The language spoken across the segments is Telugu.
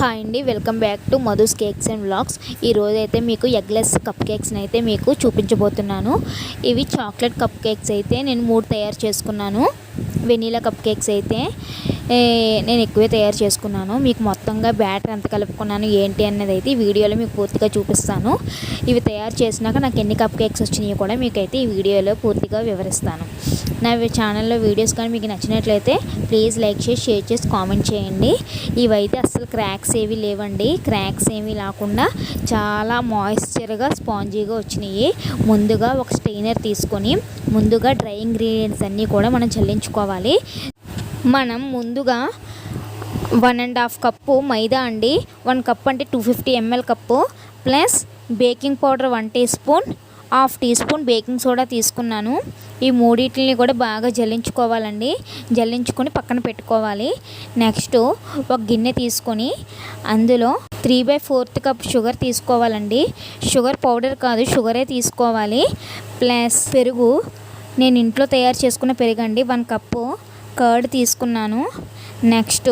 హాయ్ అండి welcome back to Madhu's cakes and vlogs. ఈరోజైతే మీకు ఎగ్లెస్ కప్ కేక్స్ని అయితే మీకు చూపించబోతున్నాను. ఇవి చాక్లెట్ కప్ కేక్స్ అయితే నేను మూడు తయారు చేసుకున్నాను. వెనీలా కప్ కేక్స్ అయితే. నేను ఎక్కువే తయారు చేసుకున్నాను. మీకు మొత్తంగా బ్యాటర్ ఎంత కలుపుకున్నాను ఏంటి అనేది అయితే ఈ వీడియోలో మీకు పూర్తిగా చూపిస్తాను. ఇవి తయారు చేసినాక నాకు ఎన్ని కప్ కేక్స్ వచ్చినాయో కూడా మీకు అయితే ఈ వీడియోలో పూర్తిగా వివరిస్తాను. నా ఛానల్లో వీడియోస్ కానీ మీకు నచ్చినట్లయితే ప్లీజ్ లైక్ చేసి షేర్ చేసి కామెంట్ చేయండి. ఇవైతే అసలు క్రాక్స్ ఏవి లేవండి. క్రాక్స్ ఏమీ లేకుండా చాలా మాయిశ్చర్గా స్పాంజీగా వచ్చినాయి. ముందుగా ఒక స్టెయినర్ తీసుకొని ముందుగా డ్రై ఇంగ్రీడియంట్స్ అన్నీ కూడా మనం చల్లించుకోవాలి. మనం ముందుగా one and half cup maida అండి. వన్ కప్ అంటే two fifty ML cup plus baking powder one teaspoon half teaspoon baking soda తీసుకున్నాను. ఈ మూడింటిని కూడా బాగా జల్లించుకోవాలండి. జల్లించుకొని పక్కన పెట్టుకోవాలి. నెక్స్ట్ ఒక గిన్నె తీసుకొని అందులో three by fourth cup sugar తీసుకోవాలండి. షుగర్ పౌడర్ కాదు షుగరే తీసుకోవాలి. ప్లస్ పెరుగు నేను ఇంట్లో తయారు చేసుకున్న పెరుగు అండి వన్ కప్పు కర్డ్ తీసుకున్నాను. నెక్స్ట్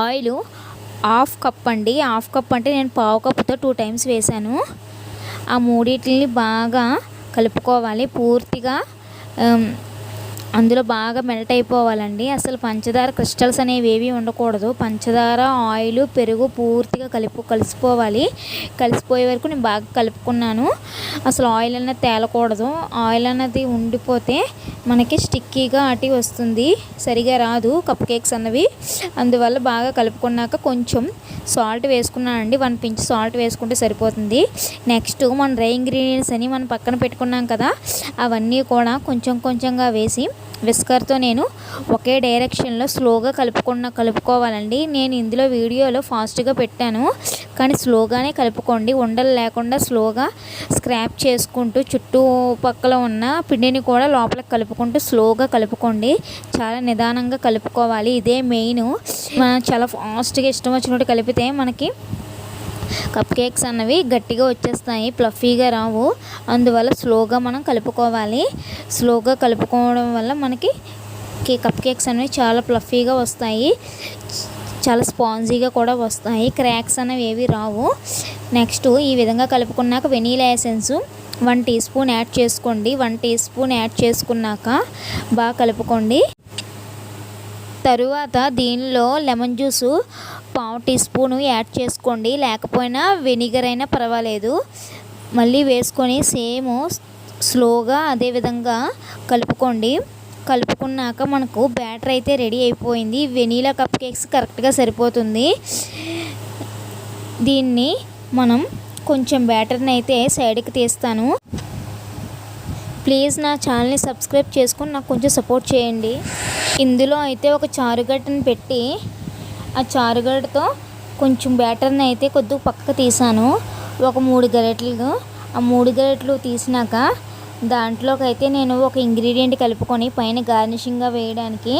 ఆయిల్ హాఫ్ కప్ అండి. హాఫ్ కప్ అంటే నేను పావు కప్పుతో టూ టైమ్స్ వేశాను. ఆ మూడింటిని బాగా కలుపుకోవాలి. పూర్తిగా అందులో బాగా మెల్ట్ అయిపోవాలండి. అసలు పంచదార క్రిస్టల్స్ అనేవి ఏవి ఉండకూడదు. పంచదార ఆయిల్ పెరుగు పూర్తిగా కలుపు కలిసిపోవాలి. కలిసిపోయే వరకు నేను బాగా కలుపుకున్నాను. అసలు ఆయిల్ అన్నది తేలకూడదు. ఆయిల్ అన్నది ఉండిపోతే మనకి స్టిక్కీగా అటి వస్తుంది. సరిగా రాదు కప్ కేక్స్ అన్నవి. అందువల్ల బాగా కలుపుకున్నాక కొంచెం సాల్ట్ వేసుకున్నానండి వన్ పించ్ సాల్ట్ వేసుకుంటే సరిపోతుంది. నెక్స్ట్ మన డ్రై ఇంగ్రీడియంట్స్ అని మనం పక్కన పెట్టుకున్నాం కదా అవన్నీ కూడా కొంచెం కొంచెంగా వేసి విస్కర్తో నేను ఒకే డైరెక్షన్లో స్లోగా కలుపుకున్న కలుపుకోవాలండి. నేను ఇందులో వీడియోలో ఫాస్ట్గా పెట్టాను. కానీ స్లోగానే కలుపుకోండి. ఉండలు లేకుండా స్లోగా స్క్రాప్ చేసుకుంటూ చుట్టుపక్కల ఉన్న పిండిని కూడా లోపలికి కలుపుకుంటూ స్లోగా కలుపుకోండి. చాలా నిదానంగా కలుపుకోవాలి. ఇదే మెయిన్. మనం చాలా ఫాస్ట్గా ఇష్టం వచ్చినట్టు కలిపితే మనకి కప్ కేక్స్ అన్నవి గట్టిగా వచ్చేస్తాయి ప్లఫీగా రావు. అందువల్ల స్లోగా మనం కలుపుకోవాలి. స్లోగా కలుపుకోవడం వల్ల మనకి కే కప్ కేక్స్ అనేవి చాలా ప్లఫీగా వస్తాయి. చాలా స్పాంజీగా కూడా వస్తాయి. క్రాక్స్ అనేవి ఏవి రావు. నెక్స్ట్ ఈ విధంగా కలుపుకున్నాక vanilla essence one teaspoon add చేసుకోండి. వన్ టీ స్పూన్ యాడ్ చేసుకున్నాక బాగా కలుపుకోండి. తరువాత దీనిలో లెమన్ జ్యూసు పావు టీ స్పూను యాడ్ చేసుకోండి. లేకపోయినా వెనిగర్ అయినా పర్వాలేదు. మళ్ళీ వేసుకొని సేమ్ స్లోగా అదే విధంగా కలుపుకోండి. కలుపుకున్నాక మనకు బ్యాటర్ అయితే రెడీ అయిపోయింది. వెనీలా కప్ కేక్స్ కరెక్ట్గా సరిపోతుంది. దీన్ని మనం కొంచెం బ్యాటర్ని అయితే సైడ్కి తీస్తాను. ప్లీజ్ నా ఛానల్ని సబ్స్క్రైబ్ చేసుకొని నాకు కొంచెం సపోర్ట్ చేయండి. ఇందులో అయితే ఒక చారుగడ్డని పెట్టి ఆ చారుగడ్డతో కొంచెం బ్యాటర్ని అయితే కొద్దిగా పక్కకు తీసాను. ఒక మూడు గరిటెలు. ఆ మూడు గరిటెలు తీసినాక దాంట్లోకి అయితే నేను ఒక ఇంగ్రీడియంట్ కలుపుకొని పైన గార్నిషింగ్గా వేయడానికి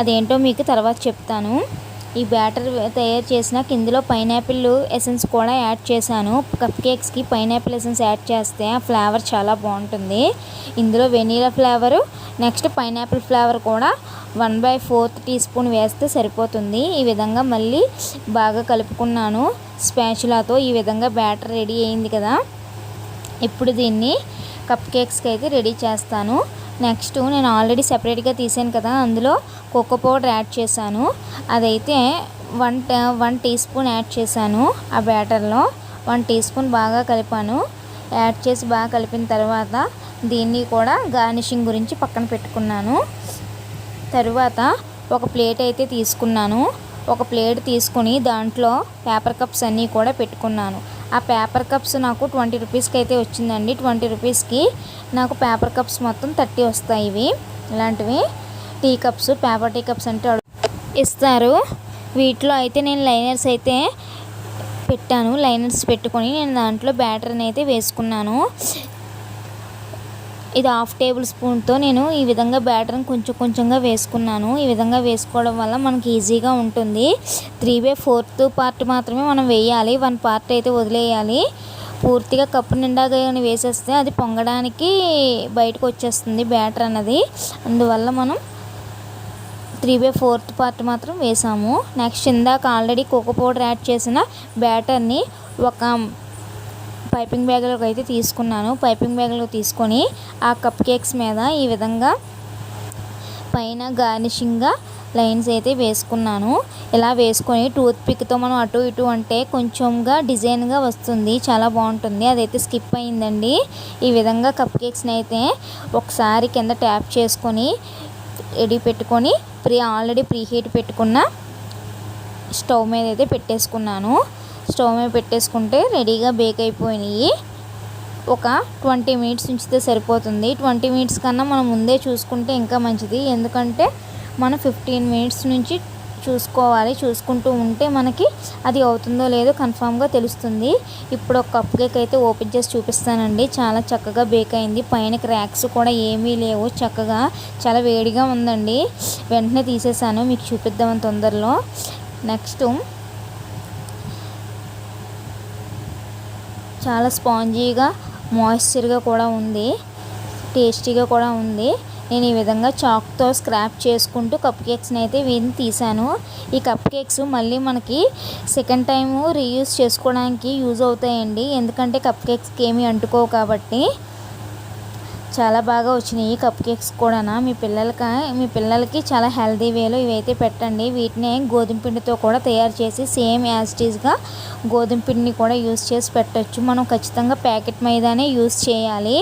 అదేంటో మీకు తర్వాత చెప్తాను. ఈ బ్యాటర్ తయారు చేసినాక ఇందులో పైనాపిల్ ఎసెన్స్ కూడా యాడ్ చేశాను. కప్ కేక్స్కి పైనాపిల్ ఎసెన్స్ యాడ్ చేస్తే ఆ ఫ్లేవర్ చాలా బాగుంటుంది. ఇందులో vanilla flavour next pineapple flavour కూడా one by fourth teaspoon వేస్తే సరిపోతుంది. ఈ విధంగా మళ్ళీ బాగా కలుపుకున్నాను. స్పాచులాతో ఈ విధంగా బ్యాటర్ రెడీ అయింది కదా. ఇప్పుడు దీన్ని కప్ కేక్స్కి అయితే రెడీ చేస్తాను. నెక్స్ట్ నేను ఆల్రెడీ సెపరేట్గా తీసాను కదా అందులో కోకో పౌడర్ యాడ్ చేశాను. అదైతే one one teaspoon add చేశాను ఆ బ్యాటర్లో. వన్ టీ స్పూన్ బాగా కలిపాను. యాడ్ చేసి బాగా కలిపిన తర్వాత దీన్ని కూడా గార్నిషింగ్ గురించి పక్కన పెట్టుకున్నాను. తరువాత ఒక ప్లేట్ అయితే తీసుకున్నాను. ఒక ప్లేట్ తీసుకుని దాంట్లో పేపర్ కప్స్ అన్నీ కూడా పెట్టుకున్నాను. ఆ పేపర్ కప్స్ నాకు ట్వంటీ రూపీస్కి అయితే వచ్చిందండి. ట్వంటీ రూపీస్కి నాకు పేపర్ కప్స్ మొత్తం థర్టీ వస్తాయి ఇవి. ఇలాంటివి. Tea cups paper tea cups అంటే ఇస్తారు. వీటిలో అయితే నేను లైనర్స్ అయితే పెట్టాను. లైనర్స్ పెట్టుకొని నేను దాంట్లో బ్యాటర్ని అయితే వేసుకున్నాను. ఇది హాఫ్ టేబుల్ స్పూన్తో నేను ఈ విధంగా బ్యాటర్ని కొంచెం కొంచెంగా వేసుకున్నాను. ఈ విధంగా వేసుకోవడం వల్ల మనకి ఈజీగా ఉంటుంది. త్రీ బై ఫోర్త్ పార్ట్ మాత్రమే మనం వేయాలి. వన్ పార్ట్ అయితే వదిలేయాలి. పూర్తిగా కప్పు నిండాగా కానీ వేసేస్తే అది పొంగడానికి బయటకు వచ్చేస్తుంది బ్యాటర్ అన్నది. అందువల్ల మనం త్రీ బై ఫోర్త్ పార్ట్ మాత్రం వేసాము. నెక్స్ట్ ఇందాక ఆల్రెడీ కోకో పౌడర్ యాడ్ చేసిన బ్యాటర్ని ఒక పైపింగ్ బ్యాగ్లోకి అయితే తీసుకున్నాను. పైపింగ్ బ్యాగ్లో తీసుకొని ఆ కప్ కేక్స్ మీద ఈ విధంగా పైన గార్నిషింగ్గా లైన్స్ అయితే వేసుకున్నాను. ఇలా వేసుకొని టూత్ పిక్తో మనం అటు ఇటు అంటే కొంచెంగా డిజైన్గా వస్తుంది. చాలా బాగుంటుంది. అదైతే స్కిప్ అయిందండి. ఈ విధంగా కప్ కేక్స్ని అయితే ఒకసారి కింద ట్యాప్ చేసుకొని రెడీ పెట్టుకొని ప్రీ ఆల్రెడీ ప్రీ హీట్ పెట్టుకున్న స్టవ్ మీద అయితే పెట్టేసుకున్నాను. స్టవ్ మీద పెట్టేసుకుంటే రెడీగా బేక్ అయిపోయినాయి. ఒక ట్వంటీ మినిట్స్ ఉంచితే సరిపోతుంది. ట్వంటీ మినిట్స్ కన్నా మనం ముందే చూసుకుంటే ఇంకా మంచిది. ఎందుకంటే మనం ఫిఫ్టీన్ మినిట్స్ నుంచి చూసుకోవాలి చూసుకుంటూ ఉంటే మనకి అది అవుతుందో లేదో కన్ఫామ్గా తెలుస్తుంది. ఇప్పుడు ఒక కప్ కేక్ అయితే ఓపెన్ చేసి చూపిస్తానండి. చాలా చక్కగా బేక్ అయింది. పైన క్రాక్స్ కూడా ఏమీ లేవు. చక్కగా చాలా వేడిగా ఉందండి. వెంటనే తీసేసాను. మీకు చూపిద్దామని తొందరలో. నెక్స్ట్ చాలా స్పాంజీగా మాయిశ్చర్గా కూడా ఉంది. టేస్టీగా కూడా ఉంది. నేను ఈ విధంగా చాక్తో స్క్రాప్ చేసుకుంటూ కప్ కేక్స్ని అయితే వీటిని తీసాను. ఈ కప్ కేక్స్ మళ్ళీ మనకి సెకండ్ టైము రీయూజ్ చేసుకోవడానికి యూజ్ అవుతాయండి. ఎందుకంటే కప్ కేక్స్కి ఏమీ అంటుకోవు కాబట్టి. చాలా బాగా వచ్చినాయి కప్ కేక్స్ కూడా మీ పిల్లలకి మీ పిల్లలకి చాలా హెల్తీ వేలో ఇవైతే పెట్టండి. వీటిని గోధుమ పిండితో కూడా తయారు చేసి సేమ్ యాజిటీస్గా గోధుమ పిండిని కూడా యూస్ చేసి పెట్టచ్చు. మనం ఖచ్చితంగా ప్యాకెట్ మైదానే యూస్ చేయాలి.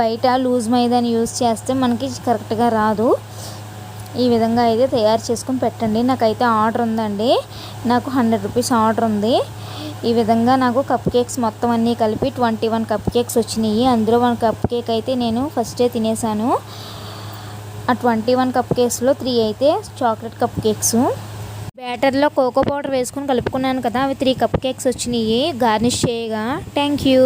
బయట లూజ్ మైదాని యూస్ చేస్తే మనకి కరెక్ట్గా రాదు. ఈ విధంగా అయితే తయారు చేసుకుని పెట్టండి. నాకైతే ఆర్డర్ ఉందండి. నాకు హండ్రెడ్ రూపీస్ ఆర్డర్ ఉంది. ఈ విధంగా నాకు కప్ కేక్స్ మొత్తం అన్నీ కలిపి ట్వంటీ వన్ కప్ కేక్స్ వచ్చినాయి. అందులో వన్ కప్ కేక్ అయితే నేను ఫస్టే తినేసాను. ఆ ట్వంటీ వన్ కప్ కేక్స్లో త్రీ అయితే చాక్లెట్ కప్ కేక్స్ బ్యాటర్లో కోకో పౌడర్ వేసుకొని కలుపుకున్నాను కదా అవి త్రీ కప్ కేక్స్ వచ్చినాయి. గార్నిష్ చేయగా. Thank you